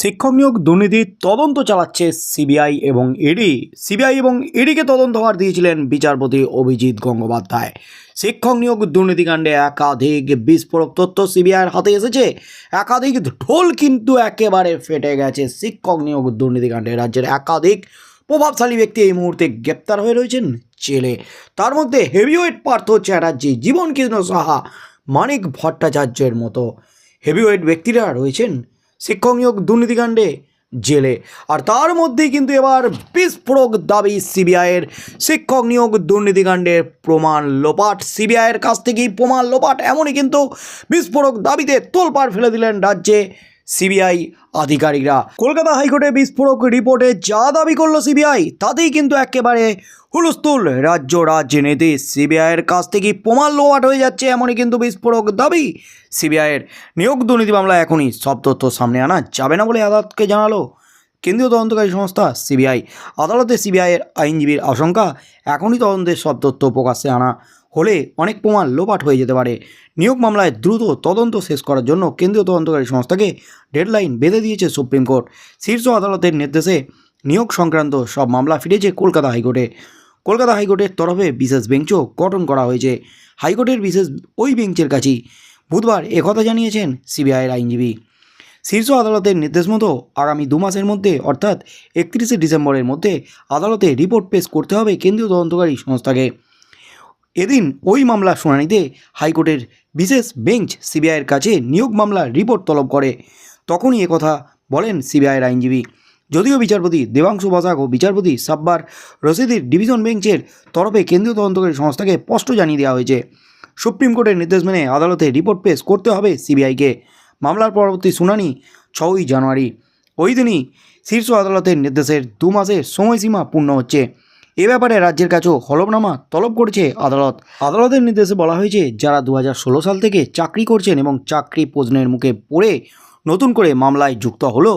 শিক্ষক নিয়োগ দুর্নীতির তদন্ত চালাচ্ছে সিবিআই এবং ইডি সিবিআই এবং ইডিকে তদন্তভার দিয়েছিলেন বিচারপতি অভিজিৎ গঙ্গোপাধ্যায়। শিক্ষক নিয়োগ দুর্নীতিকাণ্ডে একাধিক বিস্ফোরক তথ্য সিবিআইয়ের হাতে এসেছে। একাধিক ঢোল কিন্তু একেবারে ফেটে গেছে। শিক্ষক নিয়োগ দুর্নীতিকাণ্ডে রাজ্যের একাধিক প্রভাবশালী ব্যক্তি এই মুহূর্তে গ্রেপ্তার হয়ে রয়েছেন জেলে। তার মধ্যে হেভিওয়েট পার্থ চ্যাটার্জি, জীবনকৃষ্ণ সাহা, মানিক ভট্টাচার্যের মতো হেভিওয়েট ব্যক্তিরা রয়েছেন শিক্ষক নিয়োগ দুর্নীতিকাণ্ডে জেলে। আর তার মধ্যেই কিন্তু এবার বিস্ফোরক দাবি সিবিআইয়ের। শিক্ষক নিয়োগ দুর্নীতিকাণ্ডের প্রমাণ লোপাট। সিবিআইয়ের কাছ থেকেই প্রমাণ লোপাট। এমনই কিন্তু বিস্ফোরক দাবিতে তোলপাড় ফেলে দিলেন রাজ্যে সিবিআই আধিকারিকরা। কলকাতা হাইকোর্টে বিস্ফোরক রিপোর্টে যা দাবি করল সিবিআই, তাতেই কিন্তু একেবারে হুলস্থুল রাজ্য রাজনীতি। সিবিআইয়ের কাছ থেকে প্রমাণ লোয়াট হয়ে যাচ্ছে এমনই কিন্তু বিস্ফোরক দাবি। সিবিআইয়ের নিয়োগ দুর্নীতি মামলা এখনই সব তথ্য সামনে আনা যাবে না বলে আদালতকে জানালো কেন্দ্রীয় তদন্তকারী সংস্থা সিবিআই। আদালতে সিবিআইয়ের আইনজীবীর আশঙ্কা, এখনই তদন্তের সব তথ্য প্রকাশ্যে আনা হলে অনেক প্রমাণ লোপাট হয়ে যেতে পারে। নিয়োগ মামলায় দ্রুত তদন্ত শেষ করার জন্য কেন্দ্রীয় তদন্তকারী সংস্থাকে ডেডলাইন বেঁধে দিয়েছে সুপ্রিম কোর্ট। শীর্ষ আদালতের নির্দেশে নিয়োগ সংক্রান্ত সব মামলা ফিরেছে কলকাতা হাইকোর্টে। কলকাতা হাইকোর্টের তরফে বিশেষ বেঞ্চও গঠন করা হয়েছে। হাইকোর্টের বিশেষ ওই বেঞ্চের কাছেই। বুধবার একথা জানিয়েছেন সিবিআইয়ের আইনজীবী। শীর্ষ আদালতের নির্দেশ মতো আগামী দু মাসের মধ্যে, অর্থাৎ একত্রিশে ডিসেম্বরের মধ্যে, আদালতে রিপোর্ট পেশ করতে হবে কেন্দ্রীয় তদন্তকারী সংস্থাকে। এদিন ওই মামলার শুনানিতে হাইকোর্টের বিশেষ বেঞ্চ সিবিআইয়ের কাছে নিয়োগ মামলার রিপোর্ট তলব করে। তখনই একথা বলেন সিবিআইয়ের আইনজীবী। যদিও বিচারপতি দেবাংশু বসাক ও বিচারপতি সাব্বার রশিদির ডিভিশন বেঞ্চের তরফে কেন্দ্রীয় তদন্তকারী সংস্থাকে স্পষ্ট জানিয়ে দেওয়া হয়েছে। সুপ্রিম কোর্টের নির্দেশ মেনে আদালতে রিপোর্ট পেশ করতে হবে সিবিআইকে। মামলার পরবর্তী শুনানি ছয়ই জানুয়ারি। ওই দিনই শীর্ষ আদালতের নির্দেশের দু মাসের সময়সীমা পূর্ণ হচ্ছে। এ ব্যাপারে রাজ্যের কাছেও হলফনামা তলব করেছে আদালত। আদালতের নির্দেশে বলা হয়েছে, যারা দু হাজার ষোলো সাল থেকে চাকরি করছেন এবং চাকরি প্রশ্নের মুখে পড়ে নতুন করে মামলায় যুক্ত হলো,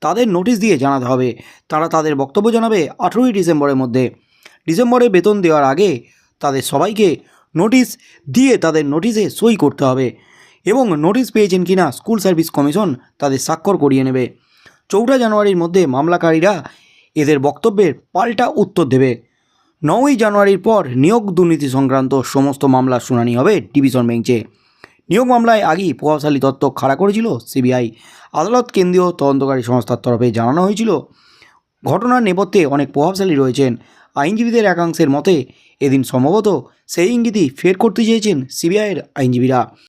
তাদের নোটিশ দিয়ে জানাতে হবে। তারা তাদের বক্তব্য জানাবে আঠেরোই ডিসেম্বরের মধ্যে। ডিসেম্বরে বেতন দেওয়ার আগে তাদের সবাইকে নোটিশ দিয়ে তাদের নোটিশে সই করতে হবে এবং নোটিশ পেয়েছেন কিনা স্কুল সার্ভিস কমিশন তাদের স্বাক্ষর করিয়ে নেবে। চৌঠা জানুয়ারির মধ্যে মামলাকারীরা এদের বক্তব্যের পাল্টা উত্তর দেবে। নয়ই জানুয়ারির পর নিয়োগ দুর্নীতি সংক্রান্ত সমস্ত মামলার শুনানি হবে ডিভিশন বেঞ্চে। নিয়োগ মামলায় আগেই প্রভাবশালী তত্ত্ব খাড়া করেছিল সিবিআই। আদালত কেন্দ্রীয় তদন্তকারী সংস্থার তরফে জানানো হয়েছিল, ঘটনার নেপথ্যে অনেক প্রভাবশালী রয়েছেন। আইনজীবীদের একাংশের মতে, এদিন সম্ভবত সেই ইঙ্গিতই ফের করতে চেয়েছেন সিবিআইয়ের আইনজীবীরা।